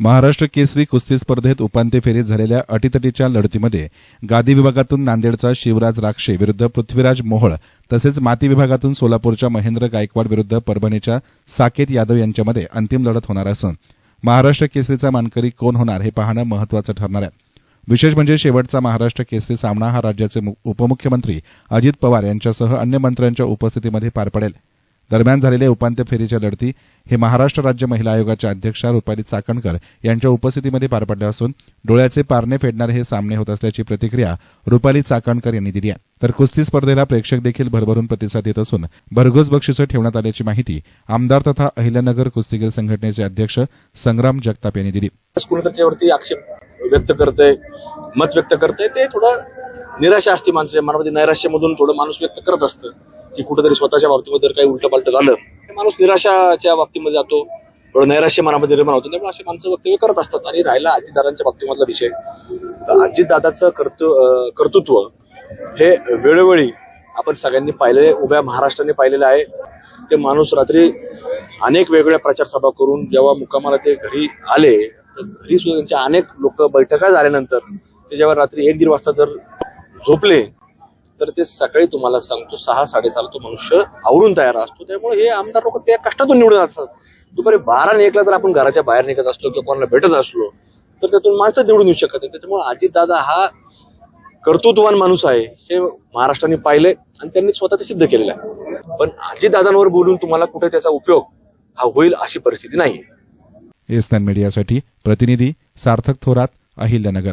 महाराष्ट्र केसरी कुस्ती स्पर्धेत उपांत्य फेरीत झालेल्या अटीतटीच्या लढतीमध्ये गादी विभागातून नांदेडचा शिवराज राक्षे विरुद्ध पृथ्वीराज मोहोळ तसेच माती विभागातून सोलापूरच्या महेंद्र गायकवाड विरुद्ध परभणीच्या साकेत यादव यांच्यामध्ये अंतिम लढत होणार असून महाराष्ट्र केसरीचा मानकरी कोण होणार हे पाहणं महत्वाचं ठरणार आहे. विशेष म्हणजे शेवटचा महाराष्ट्र केसरी सामना हा राज्याचे मु- उपमुख्यमंत्री अजित पवार यांच्यासह अन्य मंत्र्यांच्या उपस्थितीमध्ये पार पडेल. दरम्यान झालेल्या उपांत्य फेरीच्या लढती हे महाराष्ट्र राज्य महिला आयोगाच्या अध्यक्षा रुपाली चाकणकर यांच्या उपस्थितीमध्ये पार पडल्या असून डोळ्याचे पारणे फेडणारे हे सामने होत असल्याची प्रतिक्रिया रुपाली चाकणकर यांनी दिली आहे. तर कुस्ती स्पर्धेला प्रेक्षक देखील भरभरून प्रतिसाद देत असून भरघोस बक्षिसं ठेवण्यात आल्याची माहिती आमदार तथा अहिल्यानगर कुस्तीगीर संघटनेचे अध्यक्ष संग्राम जगताप यांनी दिली. आक्षेप व्यक्त करते मत व्यक्त करते ते थोडं निराशा असते माणसाच्या मनामध्ये. नैराश्यामधून थोडं माणूस व्यक्त करत असतं की कुठेतरी स्वतःच्या बाबतीमध्ये जर काही उलटपालट झालं तर माणूस निराशाच्या बाबतीमध्ये जातो. थोडं नैराश्य मनामध्ये निर्माण होतं. त्यामुळे असे माणसं वक्तव्य करत असतात. आणि राहिला अजितदादांच्या बाबतीमधला विषय. तर अजितदादाचं कर्तृ कर्तृत्व हे वेळोवेळी आपण सगळ्यांनी पाहिलेले उभ्या महाराष्ट्राने पाहिलेलं आहे. ते माणूस रात्री अनेक वेगवेगळ्या प्रचारसभा करून जेव्हा मुक्कामाला ते घरी आले तर घरी सुद्धा त्यांच्या अनेक लोक बैठका झाल्यानंतर ते जेव्हा रात्री एक दीड वाजता जर झोपले तर ते सकाळी तुम्हाला सांगतो सहा साडेसहाला तो मनुष्य आवरून तयार असतो. त्यामुळे हे आमदार लोक त्या कष्टातून निवडून असतात. दुपारी बारा आणि एकला जर आपण घराच्या बाहेर निघत असलो किंवा कोणाला भेटत असलो तर त्यातून माणसं निवडून येऊ शकत नाही. त्याच्यामुळे अजितदादा हा कर्तृत्ववान माणूस आहे हे महाराष्ट्राने पाहिले आणि त्यांनी स्वतः ते सिद्ध केलेलं आहे. पण अजितदादांवर बोलून तुम्हाला कुठे त्याचा उपयोग हा होईल अशी परिस्थिती नाही एसनान मीडियासाठी प्रतिनिधी सार्थक थोरात अहिल्यानगर.